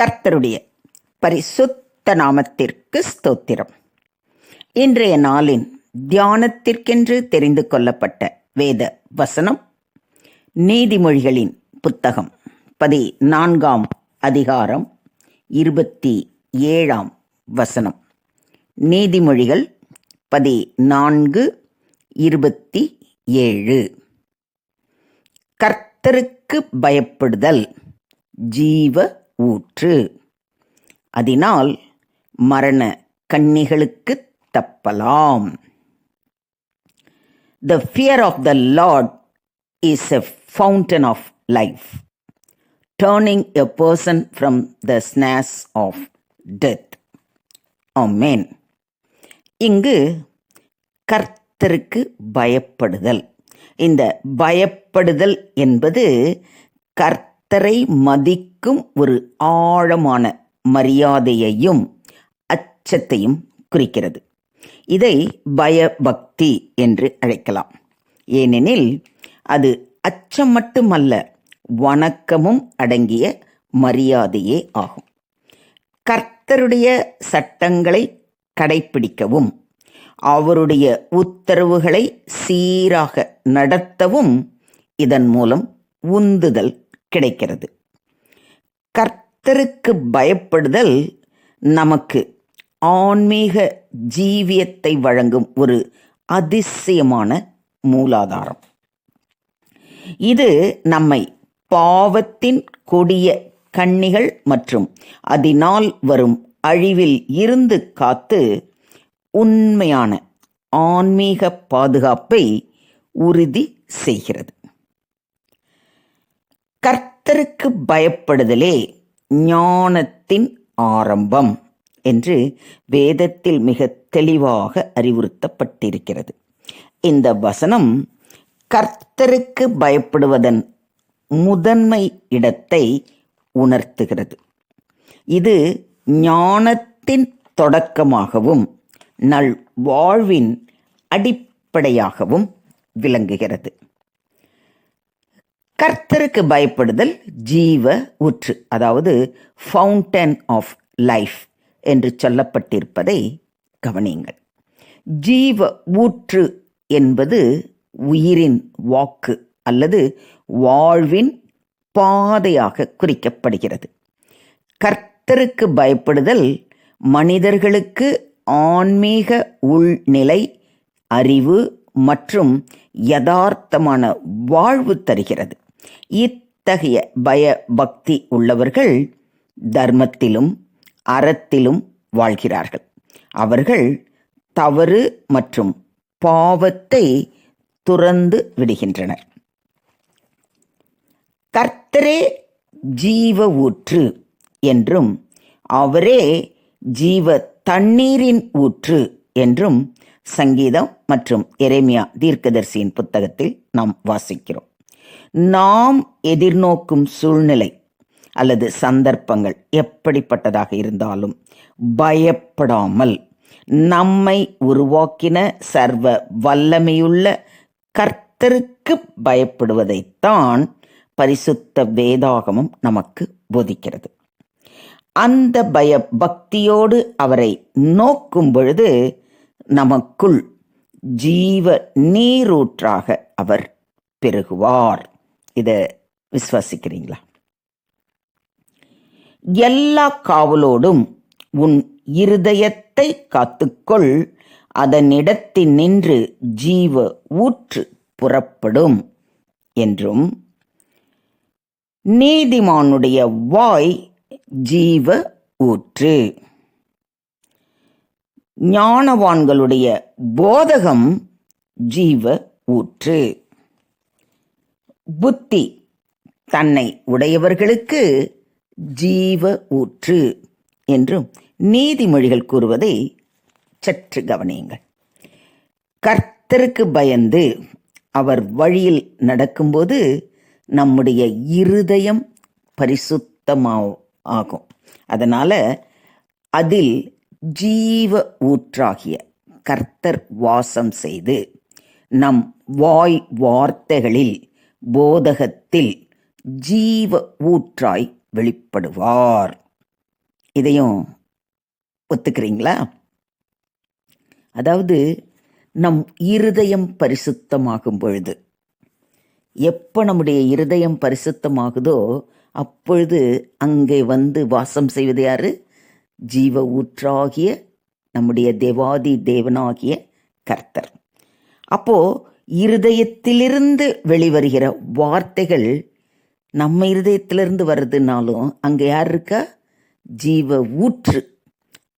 கர்த்தருடைய பரிசுத்த நாமத்திற்கு ஸ்தோத்திரம். இன்றைய நாளின் தியானத்திற்கென்று தெரிந்து கொள்ளப்பட்ட வேத வசனம் நீதிமொழிகளின் புத்தகம் பதி நான்காம் அதிகாரம் இருபத்தி ஏழாம் வசனம். நீதிமொழிகள் பதி நான்கு இருபத்தி ஏழு. கர்த்தருக்கு பயப்படுதல் ஜீவ ஊற்று. அதனால் மரண கண்ணிகளுக்கு தப்பலாம். The fear of the lord is a fountain of life turning a person from the snares of death amen இங்கு கர்த்தருக்கு பயப்படுதல். இந்த பயப்படுதல் என்பது கர்த்தரை மதிக்கும் ஒரு ஆழமான மரியாதையையும் அச்சத்தையும் குறிக்கிறது. இதை பயபக்தி என்று அழைக்கலாம். ஏனெனில் அது அச்சம் மட்டுமல்ல வணக்கமும் அடங்கிய மரியாதையே ஆகும். கர்த்தருடைய சட்டங்களை கடைப்பிடிக்கவும் அவருடைய உத்தரவுகளை சீராக நடத்தவும் இதன் மூலம் உந்துதல் கிடைக்கிறது. கர்த்தருக்கு பயப்படுதல் நமக்கு ஆன்மீக ஜீவியத்தை வழங்கும் ஒரு அதிசயமான மூலாதாரம். இது நம்மை பாவத்தின் கொடிய கண்ணிகள் மற்றும் அதனால் வரும் அழிவில் இருந்து காத்து உண்மையான ஆன்மீக பாதுகாப்பை உறுதி செய்கிறது. கர்த்தருக்கு பயப்படுதலே ஞானத்தின் ஆரம்பம் என்று வேதத்தில் மிக தெளிவாக அறிவுறுத்தப்பட்டிருக்கிறது. இந்த வசனம் கர்த்தருக்கு பயப்படுவதன் முதன்மை இடத்தை உணர்த்துகிறது. இது ஞானத்தின் தொடக்கமாகவும் நல் வாழ்வின் அடிப்படையாகவும் விளங்குகிறது. கர்த்தருக்கு பயப்படுதல் ஜீவ ஊற்று அதாவது ஃபவுண்டன் ஆஃப் லைஃப் என்று சொல்லப்பட்டிருப்பதை கவனியுங்கள். ஜீவ ஊற்று என்பது உயிரின் வாக்கு அல்லது வாழ்வின் பாதையாக குறிக்கப்படுகிறது. கர்த்தருக்கு பயப்படுதல் மனிதர்களுக்கு ஆன்மீக உள்நிலை அறிவு மற்றும் யதார்த்தமான வாழ்வு தருகிறது. இத்தகைய பய பக்தி உள்ளவர்கள் தர்மத்திலும் அறத்திலும் வாழ்கிறார்கள். அவர்கள் தவறு மற்றும் பாவத்தை துறந்து விடுகின்றனர். கர்த்தரே ஜீவ ஊற்று என்றும் அவரே ஜீவ தண்ணீரின் ஊற்று என்றும் சங்கீதம் மற்றும் எரேமியா தீர்க்கதர்சியின் புத்தகத்தில் நாம் வாசிக்கிறோம். நாம் எதிர்நோக்கும் சூழ்நிலை அல்லது சந்தர்ப்பங்கள் எப்படிப்பட்டதாக இருந்தாலும் பயப்படாமல் நம்மை உருவாக்கின சர்வ வல்லமையுள்ள கர்த்தருக்கு பயப்படுவதைத்தான் பரிசுத்த வேதாகமம் நமக்கு போதிக்கிறது. அந்த பய பக்தியோடு அவரை நோக்கும் பொழுது நமக்குள் ஜீவ நீரூற்றாக அவர் பெருகுவார். இதை விசுவாசிக்கிறீங்களா? எல்லா காவலோடும் உன் இருதயத்தை காத்துக்கொள். அதனிடத்தில் நின்று ஜீவ ஊற்று புறப்படும் என்றும் நீதிமானுடைய வாய் ஜீவ ஊற்று. ஞானவான்களுடைய போதகம் ஜீவ ஊற்று. புத்தி தன்னை உடையவர்களுக்கு ஜீவ ஊற்று என்றும் நீதிமொழிகள் கூறுவதை சற்று கவனியுங்கள். கர்த்தருக்கு பயந்து அவர் வழியில் நடக்கும்போது நம்முடைய இருதயம் பரிசுத்தமாக ஆகும். அதனால் அதில் ஜீவ ஊற்றாகிய கர்த்தர் வாசம் செய்து நம் வாய் வார்த்தைகளில் போதகத்தில் ஜீவ ஊற்றாய் வெளிப்படுவார். இதையும் ஒத்துக்கிறீங்களா? அதாவது நம் இருதயம் பரிசுத்தமாகும் பொழுது. எப்போ நம்முடைய இருதயம் பரிசுத்தமாகுதோ அப்பொழுது அங்கே வந்து வாசம் செய்வது யாரு? ஜீவ ஊற்றாகிய நம்முடைய தேவாதி தேவனாகிய கர்த்தர். அப்போது இருதயத்திலிருந்து வெளிவருகிற வார்த்தைகள் நம்ம இருதயத்திலிருந்து வருதுனாலும் அங்கே யார் இருக்கா? ஜீவ ஊற்று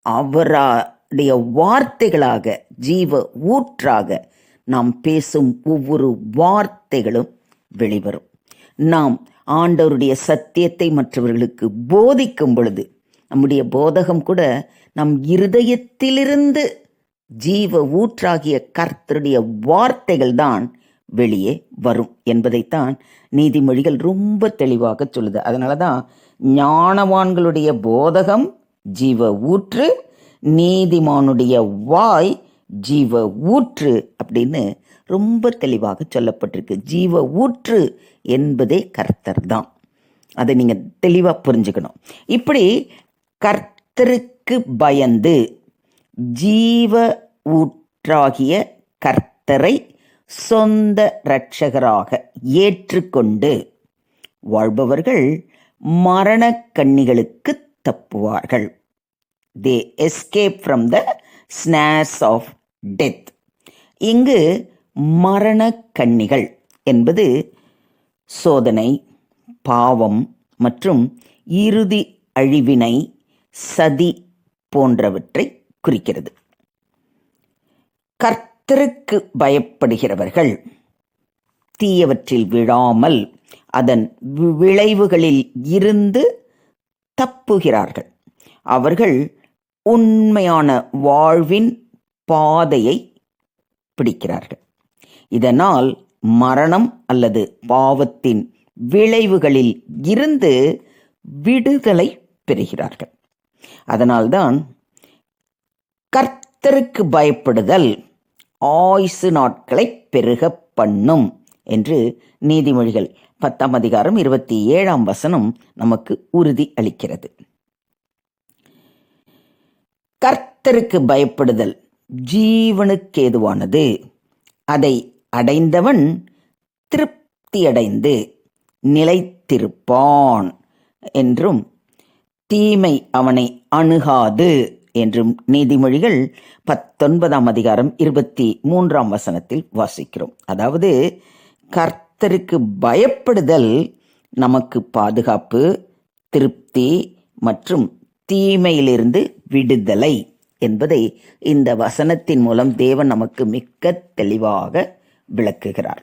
அவருடைய வார்த்தைகளாக ஜீவ ஊற்றாக நாம் பேசும் ஒவ்வொரு வார்த்தைகளும் வெளிவரும். நாம் ஆண்டவருடைய சத்தியத்தை மற்றவர்களுக்கு போதிக்கும் பொழுது நம்முடைய போதகம் கூட நம் இருதயத்திலிருந்து ஜீவ ஊற்றாகிய கர்த்தருடைய வார்த்தைகள் தான் வெளியே வரும் என்பதைத்தான் நீதிமொழிகள் ரொம்ப தெளிவாக சொல்லுது. அதனால தான் ஞானவான்களுடைய போதகம் ஜீவ ஊற்று நீதிமானுடைய வாய் ஜீவ ஊற்று அப்படின்னு ரொம்ப தெளிவாக சொல்லப்பட்டிருக்கு. ஜீவ ஊற்று என்பதே கர்த்தர் தான் அதை நீங்கள் தெளிவாக புரிஞ்சுக்கணும். இப்படி கர்த்தருக்கு பயந்து ஜீவ ஊற்றாகிய கர்த்தரை சொந்த இரட்சகராக ஏற்றுக்கொண்டு வாழ்பவர்கள் மரணக் கண்ணிகளுக்கு தப்புவார்கள். They escape from the snares of death இங்கு மரண கண்ணிகள் என்பது சோதனை பாவம் மற்றும் இறுதி அழிவினை சதி போன்றவற்றை குறிக்கிறது. கர்த்தருக்கு பயப்படுகிறவர்கள். தீயவற்றில் விழாமல் அதன் வி- விளைவுகளில் இருந்து தப்புகிறார்கள். அவர்கள் உண்மையான வாழ்வின் பாதையை பிடிக்கிறார்கள். இதனால் மரணம் அல்லது பாவத்தின் விளைவுகளில் இருந்து விடுதலை பெறுகிறார்கள். அதனால்தான் கர்த்தருக்கு பயப்படுதல் ஆயுசு நாட்களை பெருக பண்ணும் என்று நீதிமொழிகள் பத்தாம் அதிகாரம் இருபத்தி ஏழாம் வசனம் நமக்கு உறுதி அளிக்கிறது. கர்த்தருக்கு பயப்படுதல் ஜீவனுக்கேதுவானது அதை அடைந்தவன் திருப்தியடைந்து நிலைத்திருப்பான் என்றும் தீமை அவனை அணுகாது. என்றும் நீதிமொழிகள் பத்தொன்பதாம் அதிகாரம் இருபத்தி மூன்றாம் வசனத்தில் வாசிக்கிறோம். அதாவது கர்த்தருக்கு பயப்படுதல் நமக்கு பாதுகாப்பு திருப்தி மற்றும் தீமையிலிருந்து விடுதலை என்பதை இந்த வசனத்தின் மூலம் தேவன் நமக்கு மிக்க தெளிவாக விளக்குகிறார்.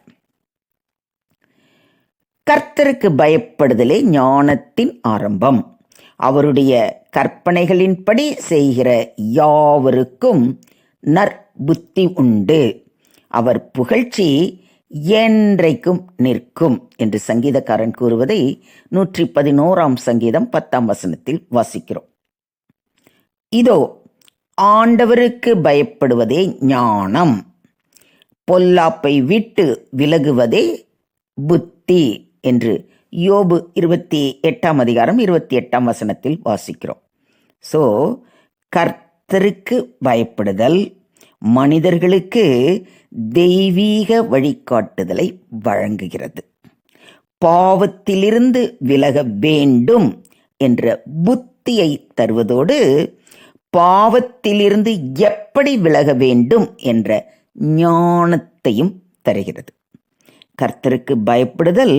கர்த்தருக்கு பயப்படுதலே ஞானத்தின் ஆரம்பம். அவருடைய கற்பனைகளின்படி செய்கிற யாவருக்கும் நற்புத்தி உண்டு. அவர் புகழ்ச்சி என்றைக்கும் நிற்கும் என்று சங்கீதக்காரன் கூறுவதை நூற்றி பதினோராம் சங்கீதம் பத்தாம் வசனத்தில் வாசிக்கிறோம். இதோ ஆண்டவருக்கு பயப்படுவதே ஞானம். பொல்லாப்பை விட்டு விலகுவதே புத்தி என்று யோபு இருபத்தி எட்டாம் அதிகாரம் இருபத்தி எட்டாம் வசனத்தில் வாசிக்கிறோம். ஸோ கர்த்தருக்கு பயப்படுதல் மனிதர்களுக்கு தெய்வீக வழிகாட்டுதலை வழங்குகிறது. பாவத்திலிருந்து விலக வேண்டும் என்ற புத்தியை தருவதோடு பாவத்திலிருந்து எப்படி விலக வேண்டும் என்ற ஞானத்தையும் தருகிறது. கர்த்தருக்கு பயப்படுதல்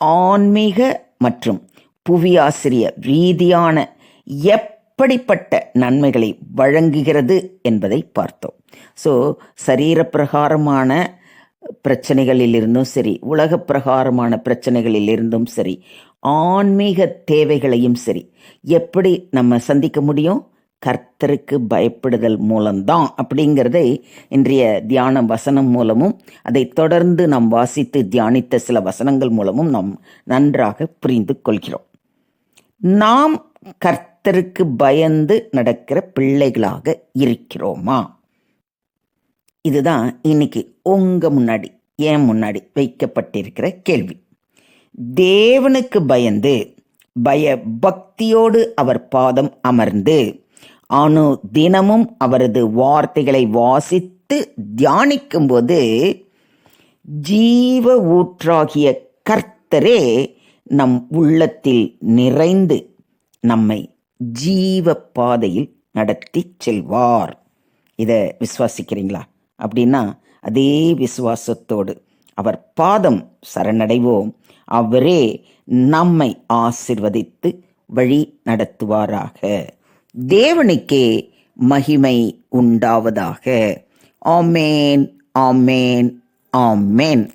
ஆன்மீக மற்றும் புவியாசிரிய ரீதியான எப்படிப்பட்ட நன்மைகளை வழங்குகிறது என்பதை பார்த்தோம். ஸோ சரீரப்பிரகாரமான பிரச்சனைகளில் இருந்தும் சரி உலக பிரகாரமான பிரச்சனைகளில் இருந்தும் சரி ஆன்மீக தேவைகளையும் சரி எப்படி நம்ம சந்திக்க முடியும்? கர்த்தருக்கு பயப்படுதல் மூலம்தான் அப்படிங்கிறதை இன்றைய தியான வசனம் மூலமும் அதை தொடர்ந்து நாம் வாசித்து தியானித்த சில வசனங்கள் மூலமும் நாம் நன்றாக புரிந்து கொள்கிறோம். நாம் கர்த்தருக்கு பயந்து நடக்கிற பிள்ளைகளாக இருக்கிறோமா? இதுதான் இன்னைக்கு உங்கள் முன்னாடி ஏன் முன்னாடி வைக்கப்பட்டிருக்கிற கேள்வி. தேவனுக்கு பயந்து பய பக்தியோடு அவர் பாதம் அமர்ந்து அணு தினமும் அவரது வார்த்தைகளை வாசித்து தியானிக்கும்போது ஜீவ ஊற்றாகிய கர்த்தரே நம் உள்ளத்தில் நிறைந்து நம்மை ஜீவ பாதையில் நடத்தி செல்வார். இதை விசுவாசிக்கிறீங்களா? அப்படின்னா அதே விசுவாசத்தோடு அவர் பாதம் சரணடைவோம். அவரே நம்மை ஆசிர்வதித்து வழி நடத்துவாராக. தேவனுக்கே மகிமை உண்டாவதாக. ஆமேன் ஆமேன் ஆமேன்.